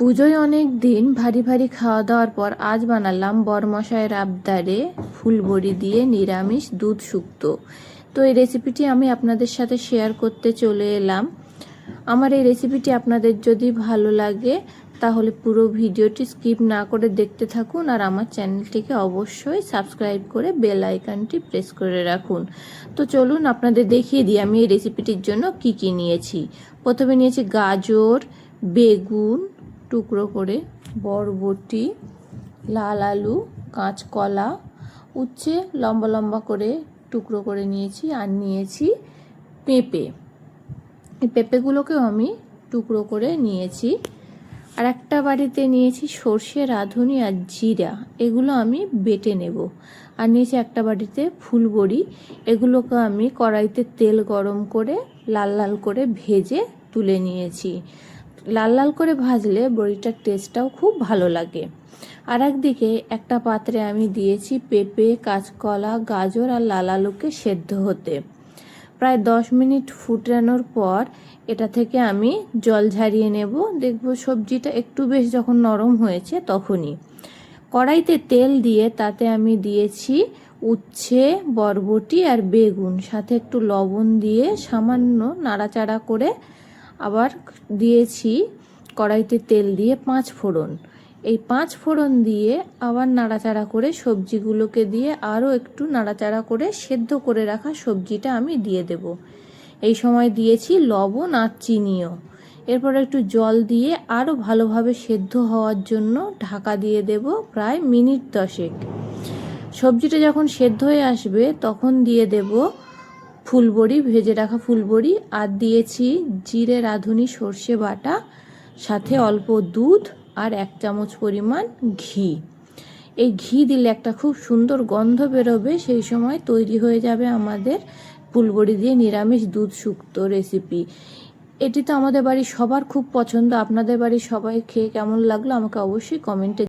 পুজোয় অনেক দিন ভারী ভারী খাওয়া দাওয়ার পর আজ বানালাম বরমশাইয়ের আবদারে ফুলবড়ি দিয়ে নিরামিষ দুধ শুক্তো তো এই রেসিপিটি আমি আপনাদের সাথে শেয়ার করতে চলে এলাম। আমার এই রেসিপিটি আপনাদের যদি ভালো লাগে, তাহলে পুরো ভিডিওটি স্কিপ না করে দেখতে থাকুন আর আমার চ্যানেলটিকে অবশ্যই সাবস্ক্রাইব করে বেল আইকনটি প্রেস করে রাখুন। তো চলুন আপনাদের দেখিয়ে দিই আমি এই রেসিপিটির জন্য কি কি নিয়েছি। প্রথমে নিয়েছি গাজর, বেগুন টুকরো করে বরবটি, লাল আলু, কাঁচকলা, উচ্ছে লম্বা লম্বা করে টুকরো করে নিয়েছি আর নিয়েছি পেঁপে। এই পেঁপেগুলোকেও আমি টুকরো করে নিয়েছি। আর একটা বাড়িতে নিয়েছি সর্ষে, রাঁধুনি আর জিরা। এগুলো আমি বেটে নেব। আর নিয়েছি একটা বাড়িতে ফুলবড়ি। এগুলোকে আমি কড়াইতে তেল গরম করে লাল লাল করে ভেজে তুলে নিয়েছি। লাল লাল করে ভাজলে বড়িটার টেস্টটাও খুব ভালো লাগে। আর একদিকে একটা পাত্রে আমি দিয়েছি পেঁপে, কাঁচকলা, গাজর আর লাল আলুকে সেদ্ধ হতে। প্রায় দশ মিনিট ফুটানোর পর এটা থেকে আমি জল ঝারিয়ে নেব। দেখব সবজিটা একটু বেশ যখন নরম হয়েছে তখনই। কড়াইতে তেল দিয়ে তাতে আমি দিয়েছি উচ্ছে, বরবটি আর বেগুন। সাথে একটু লবণ দিয়ে সামান্য নাড়াচাড়া করে আবার দিয়েছি কড়াইতে তেল দিয়ে পাঁচ ফোড়ন। এই পাঁচ ফোড়ন দিয়ে আবার নাড়াচাড়া করে সবজিগুলোকে দিয়ে আরও একটু নাড়াচাড়া করে সেদ্ধ করে রাখা সবজিটা আমি দিয়ে দেব। এই সময় দিয়েছি লবণ আর চিনিও। এরপর একটু জল দিয়ে আরও ভালোভাবে সেদ্ধ হওয়ার জন্য ঢাকা দিয়ে দেব প্রায় মিনিট দশেক। সবজিটা যখন সেদ্ধ হয়ে আসবে তখন দিয়ে দেব ফুলবড়ি, ভেজে রাখা ফুলবড়ি, আর দিয়েছি জিরে, রাঁধুনি, সর্ষে বাটা, সাথে অল্প দুধ আর এক চামচ পরিমাণ ঘি। এই ঘি দিলে একটা খুব সুন্দর গন্ধ বেরোবে, সেই সময় তৈরি হয়ে যাবে আমাদের ফুলবড়ি দিয়ে নিরামিষ দুধ শুক্তো রেসিপি। এটি তো আমাদের বাড়ির সবার খুব পছন্দ, আপনাদের বাড়ির সবাই খেয়ে কেমন লাগল আমাকে অবশ্যই কমেন্টে